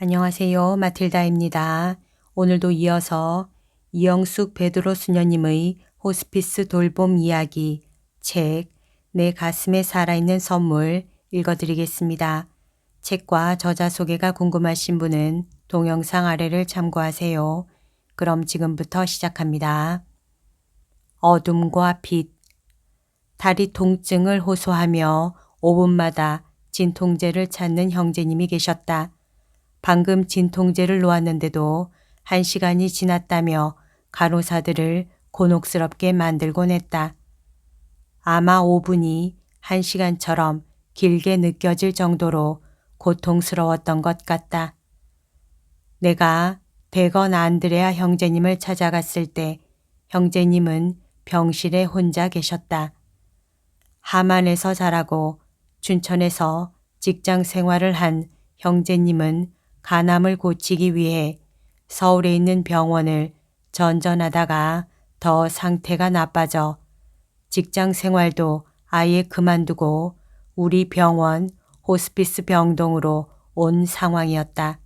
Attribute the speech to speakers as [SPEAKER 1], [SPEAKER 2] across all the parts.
[SPEAKER 1] 안녕하세요. 마틸다입니다. 오늘도 이어서 이영숙 베드로 수녀님의 호스피스 돌봄 이야기 책 내 가슴에 살아있는 선물 읽어드리겠습니다. 책과 저자 소개가 궁금하신 분은 동영상 아래를 참고하세요. 그럼 지금부터 시작합니다. 어둠과 빛 다리 통증을 호소하며 5분마다 진통제를 찾는 형제님이 계셨다. 방금 진통제를 놓았는데도 한 시간이 지났다며 간호사들을 곤혹스럽게 만들곤 했다. 아마 5분이 한 시간처럼 길게 느껴질 정도로 고통스러웠던 것 같다. 내가 대건 안드레아 형제님을 찾아갔을 때 형제님은 병실에 혼자 계셨다. 하만에서 자라고 춘천에서 직장 생활을 한 형제님은 간암을 고치기 위해 서울에 있는 병원을 전전하다가 더 상태가 나빠져 직장 생활도 아예 그만두고 우리 병원 호스피스 병동으로 온 상황이었다.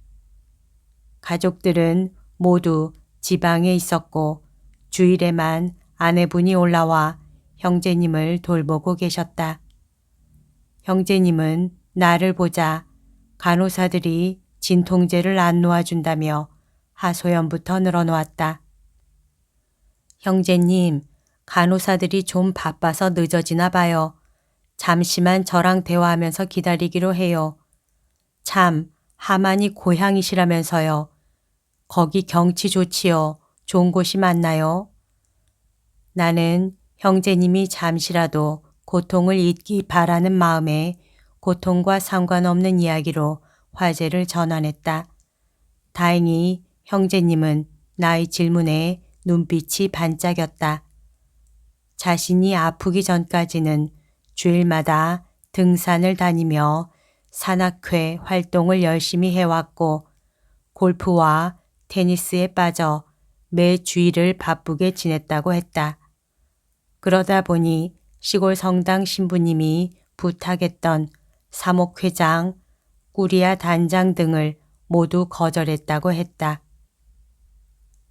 [SPEAKER 1] 가족들은 모두 지방에 있었고 주일에만 아내분이 올라와 형제님을 돌보고 계셨다. 형제님은 나를 보자 간호사들이 진통제를 안 놓아준다며 하소연부터 늘어놓았다. 형제님, 간호사들이 좀 바빠서 늦어지나 봐요. 잠시만 저랑 대화하면서 기다리기로 해요. 참, 하만이 고향이시라면서요. 거기 경치 좋지요. 좋은 곳이 많나요? 나는 형제님이 잠시라도 고통을 잊기 바라는 마음에 고통과 상관없는 이야기로 화제를 전환했다. 다행히 형제님은 나의 질문에 눈빛이 반짝였다. 자신이 아프기 전까지는 주일마다 등산을 다니며 산악회 활동을 열심히 해왔고 골프와 테니스에 빠져 매 주일을 바쁘게 지냈다고 했다. 그러다 보니 시골 성당 신부님이 부탁했던 사목회장, 꾸리아 단장 등을 모두 거절했다고 했다.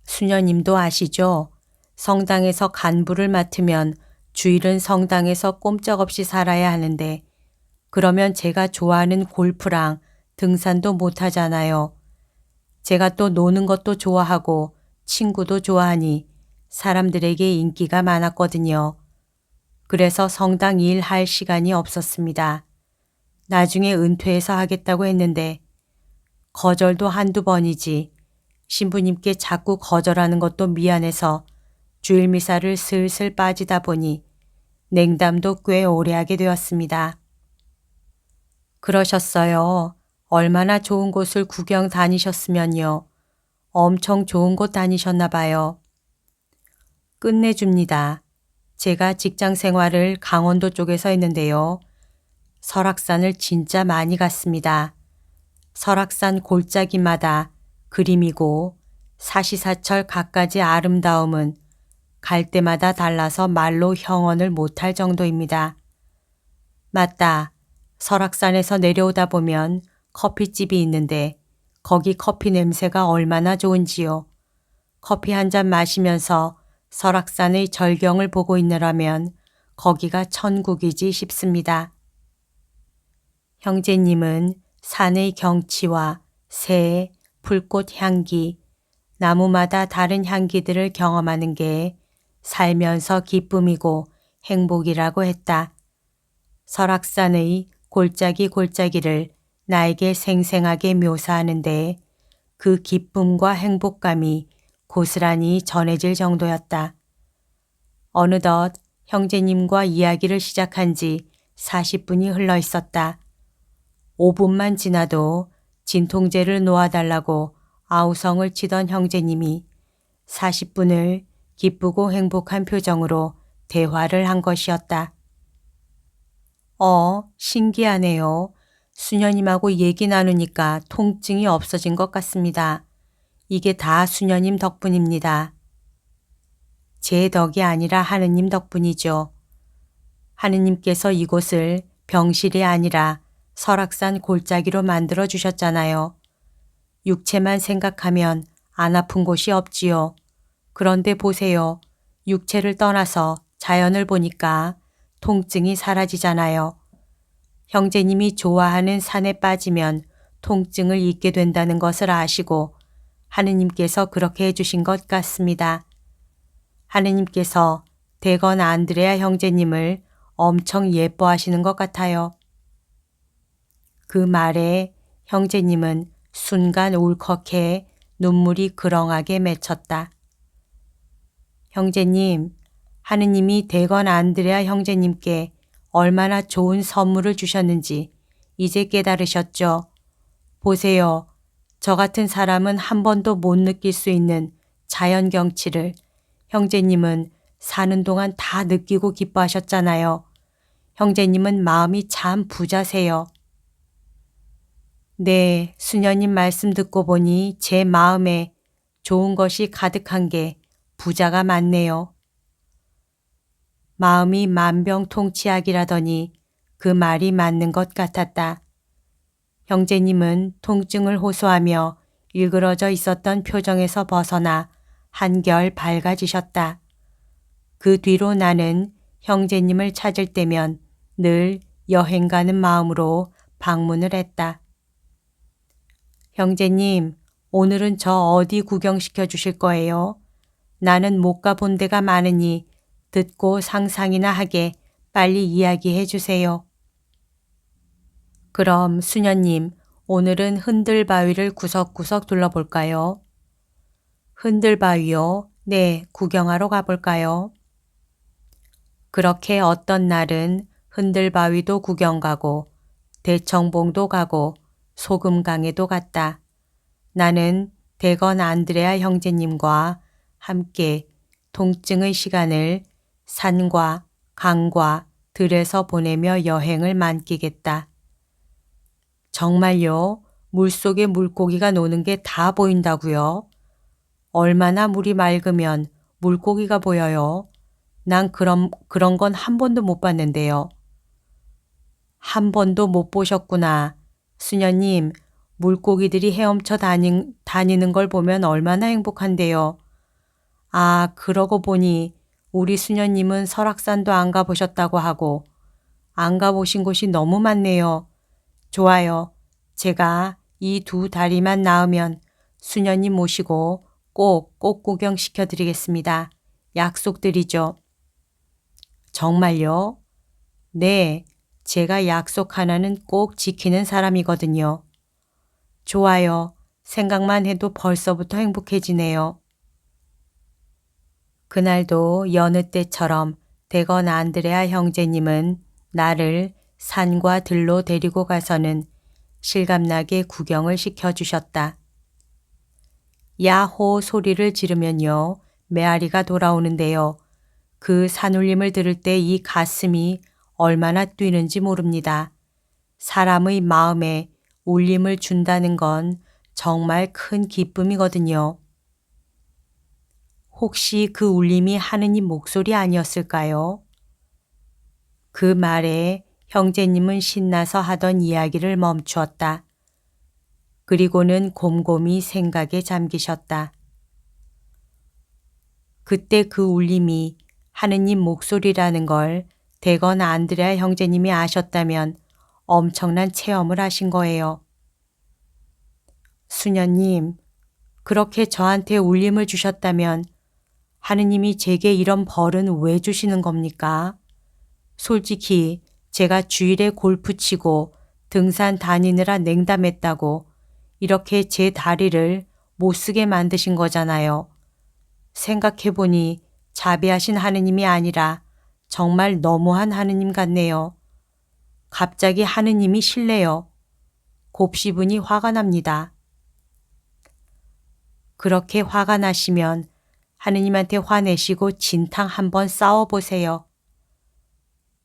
[SPEAKER 1] 수녀님도 아시죠? 성당에서 간부를 맡으면 주일은 성당에서 꼼짝없이 살아야 하는데 그러면 제가 좋아하는 골프랑 등산도 못 하잖아요. 제가 또 노는 것도 좋아하고 친구도 좋아하니 사람들에게 인기가 많았거든요. 그래서 성당 일할 시간이 없었습니다. 나중에 은퇴해서 하겠다고 했는데 거절도 한두 번이지 신부님께 자꾸 거절하는 것도 미안해서 주일 미사를 슬슬 빠지다 보니 냉담도 꽤 오래 하게 되었습니다. 그러셨어요. 얼마나 좋은 곳을 구경 다니셨으면요. 엄청 좋은 곳 다니셨나 봐요. 끝내줍니다. 제가 직장 생활을 강원도 쪽에서 했는데요. 설악산을 진짜 많이 갔습니다. 설악산 골짜기마다 그림이고 사시사철 갖가지 아름다움은 갈 때마다 달라서 말로 형언을 못할 정도입니다. 맞다. 설악산에서 내려오다 보면 커피집이 있는데 거기 커피 냄새가 얼마나 좋은지요. 커피 한 잔 마시면서 설악산의 절경을 보고 있느라면 거기가 천국이지 싶습니다. 형제님은 산의 경치와 새, 불꽃 향기, 나무마다 다른 향기들을 경험하는 게 살면서 기쁨이고 행복이라고 했다. 설악산의 골짜기 골짜기를 나에게 생생하게 묘사하는데 그 기쁨과 행복감이 고스란히 전해질 정도였다. 어느덧 형제님과 이야기를 시작한 지 40분이 흘러 있었다. 5분만 지나도 진통제를 놓아달라고 아우성을 치던 형제님이 40분을 기쁘고 행복한 표정으로 대화를 한 것이었다. 어, 신기하네요. 수녀님하고 얘기 나누니까 통증이 없어진 것 같습니다. 이게 다 수녀님 덕분입니다. 제 덕이 아니라 하느님 덕분이죠. 하느님께서 이곳을 병실이 아니라 설악산 골짜기로 만들어 주셨잖아요. 육체만 생각하면 안 아픈 곳이 없지요. 그런데 보세요. 육체를 떠나서 자연을 보니까 통증이 사라지잖아요. 형제님이 좋아하는 산에 빠지면 통증을 잊게 된다는 것을 아시고 하느님께서 그렇게 해주신 것 같습니다. 하느님께서 대건 안드레아 형제님을 엄청 예뻐하시는 것 같아요. 그 말에 형제님은 순간 울컥해 눈물이 그렁하게 맺혔다. 형제님, 하느님이 대건 안드레아 형제님께 얼마나 좋은 선물을 주셨는지 이제 깨달으셨죠? 보세요. 저 같은 사람은 한 번도 못 느낄 수 있는 자연 경치를 형제님은 사는 동안 다 느끼고 기뻐하셨잖아요. 형제님은 마음이 참 부자세요. 네, 수녀님 말씀 듣고 보니 제 마음에 좋은 것이 가득한 게 부자가 많네요. 마음이 만병통치약이라더니 그 말이 맞는 것 같았다. 형제님은 통증을 호소하며 일그러져 있었던 표정에서 벗어나 한결 밝아지셨다. 그 뒤로 나는 형제님을 찾을 때면 늘 여행 가는 마음으로 방문을 했다. 형제님, 오늘은 저 어디 구경시켜 주실 거예요? 나는 못 가본 데가 많으니 듣고 상상이나 하게 빨리 이야기해 주세요. 그럼 수녀님, 오늘은 흔들바위를 구석구석 둘러볼까요? 흔들바위요? 네, 구경하러 가볼까요? 그렇게 어떤 날은 흔들바위도 구경 가고 대청봉도 가고 소금강에도 갔다. 나는 대건 안드레아 형제님과 함께 통증의 시간을 산과 강과 들에서 보내며 여행을 만끽했다. 정말요? 물속에 물고기가 노는 게 다 보인다고요? 얼마나 물이 맑으면 물고기가 보여요? 난 그런, 그런 건 한 번도 못 봤는데요. 한 번도 못 보셨구나. 수녀님, 물고기들이 헤엄쳐 다니, 다니는 걸 보면 얼마나 행복한데요. 아, 그러고 보니 우리 수녀님은 설악산도 안 가보셨다고 하고 안 가보신 곳이 너무 많네요. 좋아요. 제가 이 두 다리만 나으면 수녀님 모시고 꼭, 꼭 구경 시켜 드리겠습니다. 약속드리죠. 정말요? 네, 제가 약속 하나는 꼭 지키는 사람이거든요. 좋아요. 생각만 해도 벌써부터 행복해지네요. 그날도 여느 때처럼 대건 안드레아 형제님은 나를 산과 들로 데리고 가서는 실감나게 구경을 시켜주셨다. 야호 소리를 지르면요, 메아리가 돌아오는데요. 그 산울림을 들을 때 이 가슴이 얼마나 뛰는지 모릅니다. 사람의 마음에 울림을 준다는 건 정말 큰 기쁨이거든요. 혹시 그 울림이 하느님 목소리 아니었을까요? 그 말에 형제님은 신나서 하던 이야기를 멈추었다. 그리고는 곰곰이 생각에 잠기셨다. 그때 그 울림이 하느님 목소리라는 걸 대건 안드레아 형제님이 아셨다면 엄청난 체험을 하신 거예요. 수녀님, 그렇게 저한테 울림을 주셨다면 하느님이 제게 이런 벌은 왜 주시는 겁니까? 솔직히 제가 주일에 골프 치고 등산 다니느라 냉담했다고 이렇게 제 다리를 못 쓰게 만드신 거잖아요. 생각해보니 자비하신 하느님이 아니라 정말 너무한 하느님 같네요. 갑자기 하느님이 실례요. 곱씹으니 화가 납니다. 그렇게 화가 나시면 하느님한테 화내시고 진탕 한번 싸워보세요.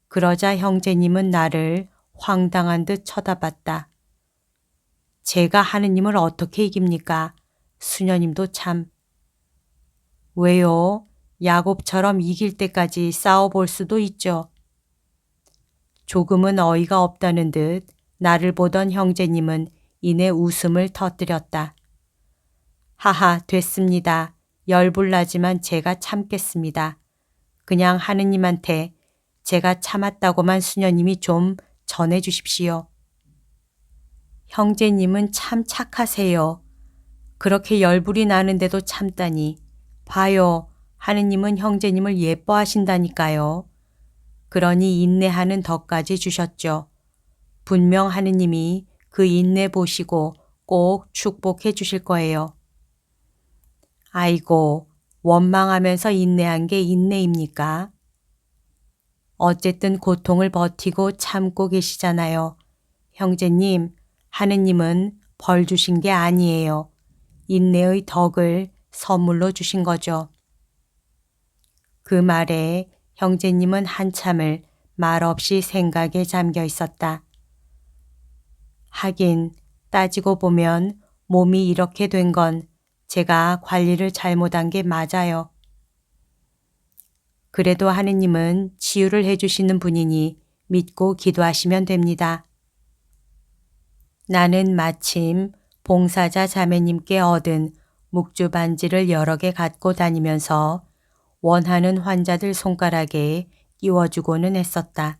[SPEAKER 1] 그러자 형제님은 나를 황당한 듯 쳐다봤다. 제가 하느님을 어떻게 이깁니까? 수녀님도 참. 왜요? 야곱처럼 이길 때까지 싸워볼 수도 있죠. 조금은 어이가 없다는 듯 나를 보던 형제님은 이내 웃음을 터뜨렸다. 하하, 됐습니다. 열불나지만 제가 참겠습니다. 그냥 하느님한테 제가 참았다고만 수녀님이 좀 전해 주십시오. 형제님은 참 착하세요. 그렇게 열불이 나는데도 참다니. 봐요. 하느님은 형제님을 예뻐하신다니까요. 그러니 인내하는 덕까지 주셨죠. 분명 하느님이 그 인내 보시고 꼭 축복해 주실 거예요. 아이고, 원망하면서 인내한 게 인내입니까? 어쨌든 고통을 버티고 참고 계시잖아요. 형제님, 하느님은 벌 주신 게 아니에요. 인내의 덕을 선물로 주신 거죠. 그 말에 형제님은 한참을 말없이 생각에 잠겨 있었다. 하긴 따지고 보면 몸이 이렇게 된 건 제가 관리를 잘못한 게 맞아요. 그래도 하느님은 치유를 해주시는 분이니 믿고 기도하시면 됩니다. 나는 마침 봉사자 자매님께 얻은 묵주 반지를 여러 개 갖고 다니면서 원하는 환자들 손가락에 끼워주고는 했었다.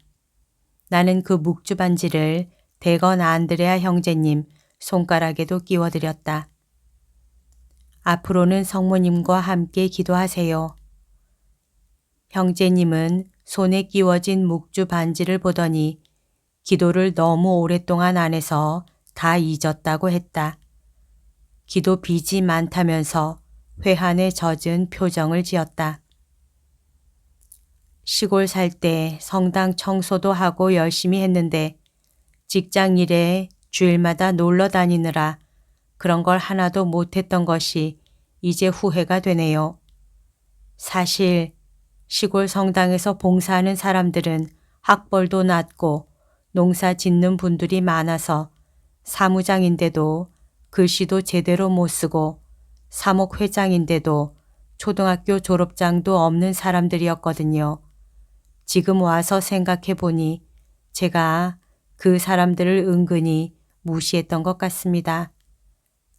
[SPEAKER 1] 나는 그 묵주 반지를 대건 안드레아 형제님 손가락에도 끼워드렸다. 앞으로는 성모님과 함께 기도하세요. 형제님은 손에 끼워진 묵주 반지를 보더니 기도를 너무 오랫동안 안 해서 다 잊었다고 했다. 기도 빚이 많다면서 회한에 젖은 표정을 지었다. 시골 살 때 성당 청소도 하고 열심히 했는데 직장 일에 주일마다 놀러 다니느라 그런 걸 하나도 못했던 것이 이제 후회가 되네요. 사실 시골 성당에서 봉사하는 사람들은 학벌도 낮고 농사 짓는 분들이 많아서 사무장인데도 글씨도 제대로 못 쓰고 사목회장인데도 초등학교 졸업장도 없는 사람들이었거든요. 지금 와서 생각해 보니 제가 그 사람들을 은근히 무시했던 것 같습니다.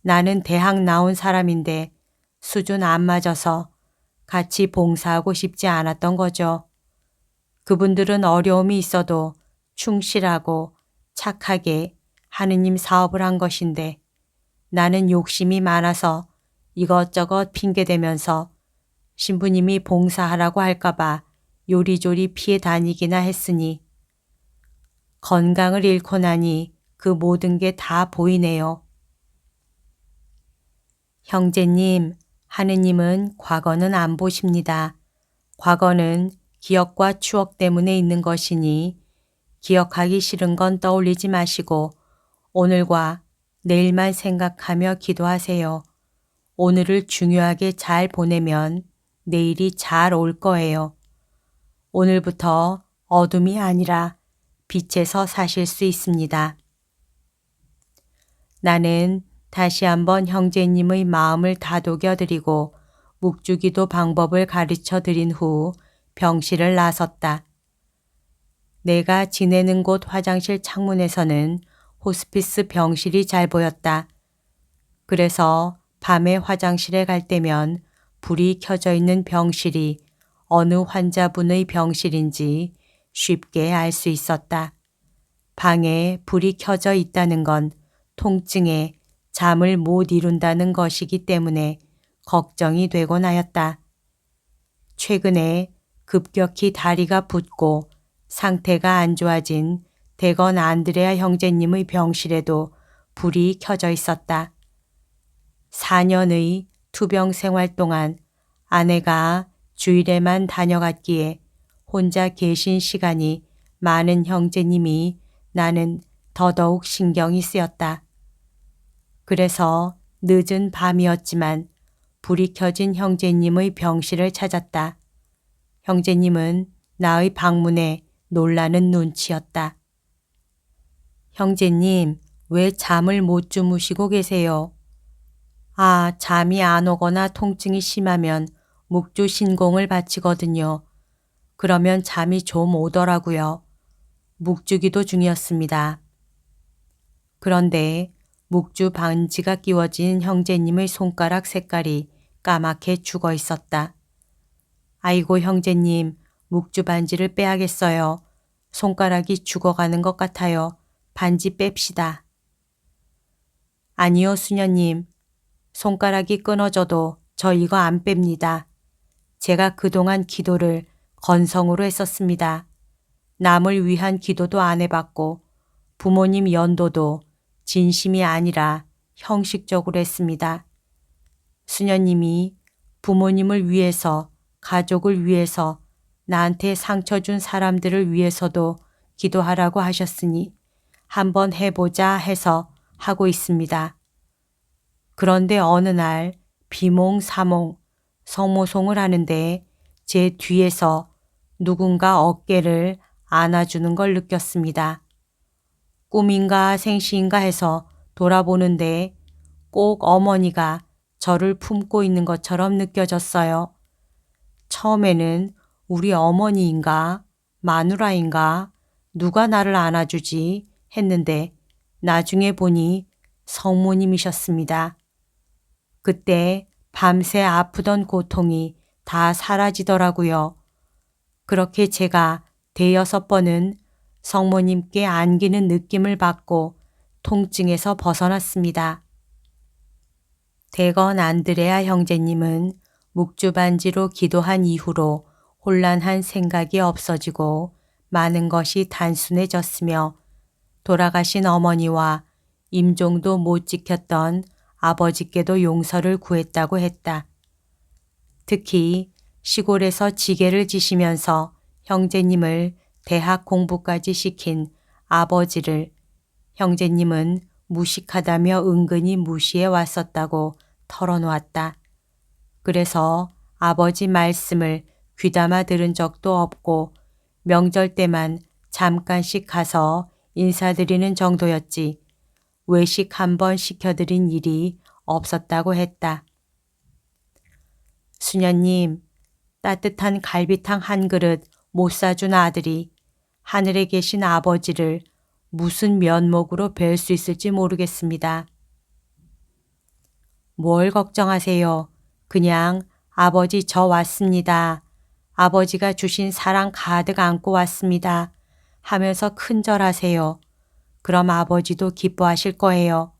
[SPEAKER 1] 나는 대학 나온 사람인데 수준 안 맞아서 같이 봉사하고 싶지 않았던 거죠. 그분들은 어려움이 있어도 충실하고 착하게 하느님 사업을 한 것인데 나는 욕심이 많아서 이것저것 핑계대면서 신부님이 봉사하라고 할까봐 요리조리 피해 다니기나 했으니 건강을 잃고 나니 그 모든 게 다 보이네요. 형제님, 하느님은 과거는 안 보십니다. 과거는 기억과 추억 때문에 있는 것이니 기억하기 싫은 건 떠올리지 마시고 오늘과 내일만 생각하며 기도하세요. 오늘을 중요하게 잘 보내면 내일이 잘 올 거예요. 오늘부터 어둠이 아니라 빛에서 사실 수 있습니다. 나는 다시 한번 형제님의 마음을 다독여 드리고 묵주기도 방법을 가르쳐 드린 후 병실을 나섰다. 내가 지내는 곳 화장실 창문에서는 호스피스 병실이 잘 보였다. 그래서 밤에 화장실에 갈 때면 불이 켜져 있는 병실이 어느 환자분의 병실인지 쉽게 알 수 있었다. 방에 불이 켜져 있다는 건 통증에 잠을 못 이룬다는 것이기 때문에 걱정이 되곤 하였다. 최근에 급격히 다리가 붓고 상태가 안 좋아진 대건 안드레아 형제님의 병실에도 불이 켜져 있었다. 4년의 투병 생활 동안 아내가 주일에만 다녀갔기에 혼자 계신 시간이 많은 형제님이 나는 더더욱 신경이 쓰였다. 그래서 늦은 밤이었지만 불이 켜진 형제님의 병실을 찾았다. 형제님은 나의 방문에 놀라는 눈치였다. 형제님, 왜 잠을 못 주무시고 계세요? 아, 잠이 안 오거나 통증이 심하면 묵주 신공을 바치거든요. 그러면 잠이 좀 오더라고요. 묵주기도 중이었습니다. 그런데 묵주 반지가 끼워진 형제님의 손가락 색깔이 까맣게 죽어 있었다. 아이고 형제님, 묵주 반지를 빼야겠어요. 손가락이 죽어가는 것 같아요. 반지 뺍시다. 아니요, 수녀님. 손가락이 끊어져도 저 이거 안 뺍니다. 제가 그동안 기도를 건성으로 했었습니다. 남을 위한 기도도 안 해봤고 부모님 연도도 진심이 아니라 형식적으로 했습니다. 수녀님이 부모님을 위해서 가족을 위해서 나한테 상처 준 사람들을 위해서도 기도하라고 하셨으니 한번 해보자 해서 하고 있습니다. 그런데 어느 날 비몽사몽 성모송을 하는데 제 뒤에서 누군가 어깨를 안아주는 걸 느꼈습니다. 꿈인가 생시인가 해서 돌아보는데 꼭 어머니가 저를 품고 있는 것처럼 느껴졌어요. 처음에는 우리 어머니인가 마누라인가 누가 나를 안아주지 했는데 나중에 보니 성모님이셨습니다. 그때 밤새 아프던 고통이 다 사라지더라고요. 그렇게 제가 대여섯 번은 성모님께 안기는 느낌을 받고 통증에서 벗어났습니다. 대건 안드레아 형제님은 묵주반지로 기도한 이후로 혼란한 생각이 없어지고 많은 것이 단순해졌으며 돌아가신 어머니와 임종도 못 지켰던 아버지께도 용서를 구했다고 했다. 특히 시골에서 지게를 지시면서 형제님을 대학 공부까지 시킨 아버지를 형제님은 무식하다며 은근히 무시해 왔었다고 털어놓았다. 그래서 아버지 말씀을 귀담아 들은 적도 없고 명절 때만 잠깐씩 가서 인사드리는 정도였지 외식 한 번 시켜드린 일이 없었다고 했다. 수녀님, 따뜻한 갈비탕 한 그릇 못 사준 아들이 하늘에 계신 아버지를 무슨 면목으로 뵐 수 있을지 모르겠습니다. 뭘 걱정하세요. 그냥 아버지 저 왔습니다. 아버지가 주신 사랑 가득 안고 왔습니다. 하면서 큰절하세요. 그럼 아버지도 기뻐하실 거예요.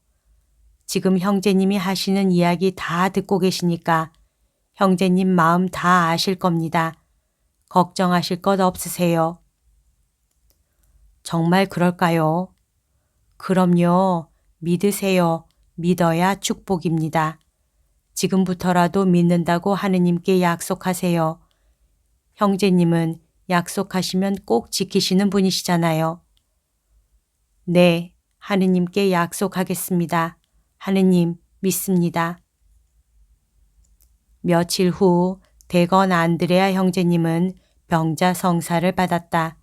[SPEAKER 1] 지금 형제님이 하시는 이야기 다 듣고 계시니까 형제님 마음 다 아실 겁니다. 걱정하실 것 없으세요. 정말 그럴까요? 그럼요. 믿으세요. 믿어야 축복입니다. 지금부터라도 믿는다고 하느님께 약속하세요. 형제님은 약속하시면 꼭 지키시는 분이시잖아요. 네, 하느님께 약속하겠습니다. 하느님 믿습니다. 며칠 후 대건 안드레아 형제님은 병자 성사를 받았다.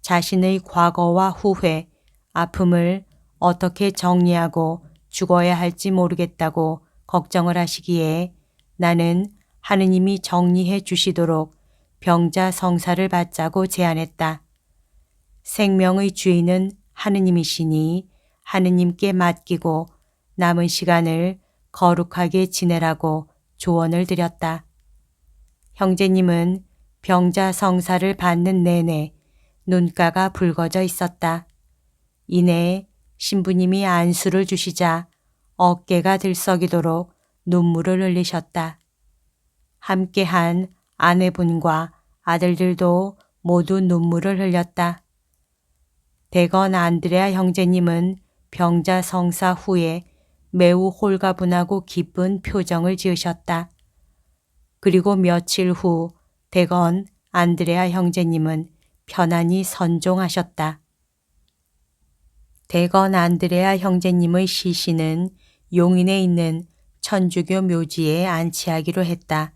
[SPEAKER 1] 자신의 과거와 후회, 아픔을 어떻게 정리하고 죽어야 할지 모르겠다고 걱정을 하시기에 나는 하느님이 정리해 주시도록 병자 성사를 받자고 제안했다. 생명의 주인은 하느님이시니 하느님께 맡기고 남은 시간을 거룩하게 지내라고 조언을 드렸다. 형제님은 병자 성사를 받는 내내 눈가가 붉어져 있었다. 이내 신부님이 안수를 주시자 어깨가 들썩이도록 눈물을 흘리셨다. 함께한 아내분과 아들들도 모두 눈물을 흘렸다. 대건 안드레아 형제님은 병자 성사 후에 매우 홀가분하고 기쁜 표정을 지으셨다. 그리고 며칠 후 대건 안드레아 형제님은 편안히 선종하셨다. 대건 안드레아 형제님의 시신은 용인에 있는 천주교 묘지에 안치하기로 했다.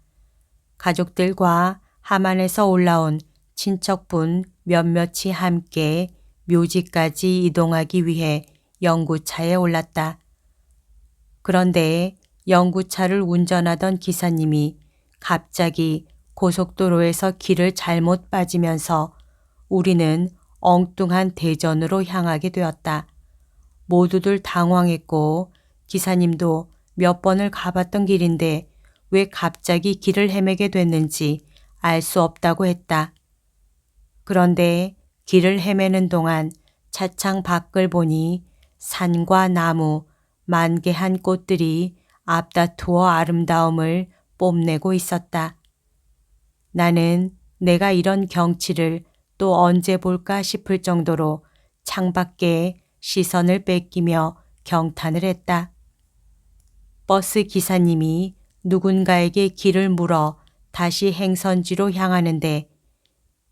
[SPEAKER 1] 가족들과 하만에서 올라온 친척분 몇몇이 함께 묘지까지 이동하기 위해 영구차에 올랐다. 그런데 영구차를 운전하던 기사님이 갑자기 고속도로에서 길을 잘못 빠지면서 우리는 엉뚱한 대전으로 향하게 되었다. 모두들 당황했고 기사님도 몇 번을 가봤던 길인데 왜 갑자기 길을 헤매게 됐는지 알 수 없다고 했다. 그런데 길을 헤매는 동안 차창 밖을 보니 산과 나무, 만개한 꽃들이 앞다투어 아름다움을 뽐내고 있었다. 나는 내가 이런 경치를 또 언제 볼까 싶을 정도로 창밖에 시선을 뺏기며 경탄을 했다. 버스 기사님이 누군가에게 길을 물어 다시 행선지로 향하는데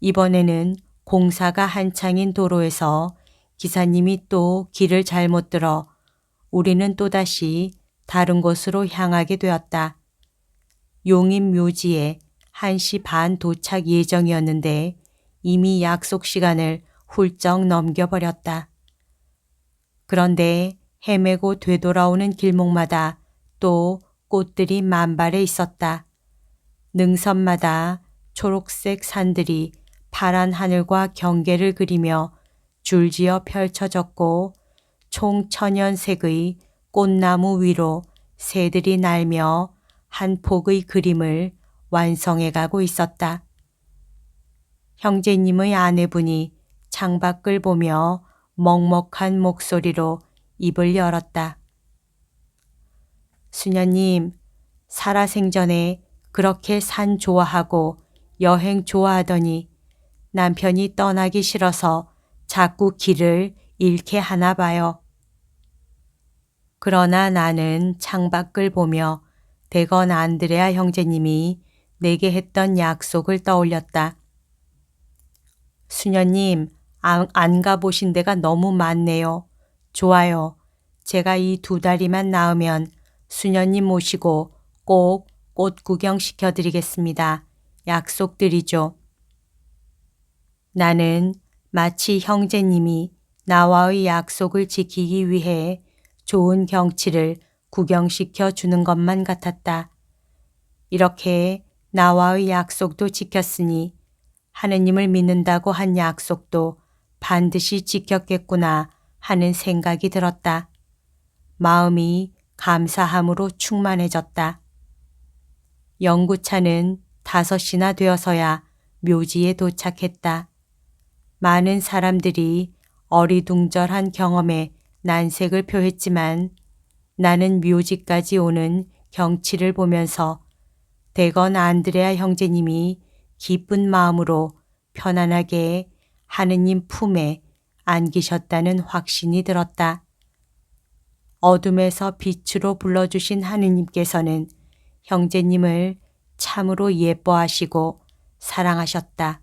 [SPEAKER 1] 이번에는 공사가 한창인 도로에서 기사님이 또 길을 잘못 들어 우리는 또다시 다른 곳으로 향하게 되었다. 용인 묘지에 1시 반 도착 예정이었는데 이미 약속 시간을 훌쩍 넘겨버렸다. 그런데 헤매고 되돌아오는 길목마다 또 꽃들이 만발해 있었다. 능선마다 초록색 산들이 파란 하늘과 경계를 그리며 줄지어 펼쳐졌고 총 천연색의 꽃나무 위로 새들이 날며 한 폭의 그림을 완성해 가고 있었다. 형제님의 아내분이 창밖을 보며 먹먹한 목소리로 입을 열었다. 수녀님, 살아생전에 그렇게 산 좋아하고 여행 좋아하더니 남편이 떠나기 싫어서 자꾸 길을 잃게 하나 봐요. 그러나 나는 창밖을 보며 대건 안드레아 형제님이 내게 했던 약속을 떠올렸다. 수녀님, 안, 안 가보신 데가 너무 많네요. 좋아요. 제가 이 두 다리만 나으면 수녀님 모시고 꼭 꽃 구경 시켜드리겠습니다. 약속드리죠. 나는 마치 형제님이 나와의 약속을 지키기 위해 좋은 경치를 구경시켜 주는 것만 같았다. 이렇게 나와의 약속도 지켰으니 하느님을 믿는다고 한 약속도 반드시 지켰겠구나 하는 생각이 들었다. 마음이 감사함으로 충만해졌다. 영구차는 다섯이나 되어서야 묘지에 도착했다. 많은 사람들이 어리둥절한 경험에 난색을 표했지만 나는 묘지까지 오는 경치를 보면서 대건 안드레아 형제님이 기쁜 마음으로 편안하게 하느님 품에 안기셨다는 확신이 들었다. 어둠에서 빛으로 불러주신 하느님께서는 형제님을 참으로 예뻐하시고 사랑하셨다.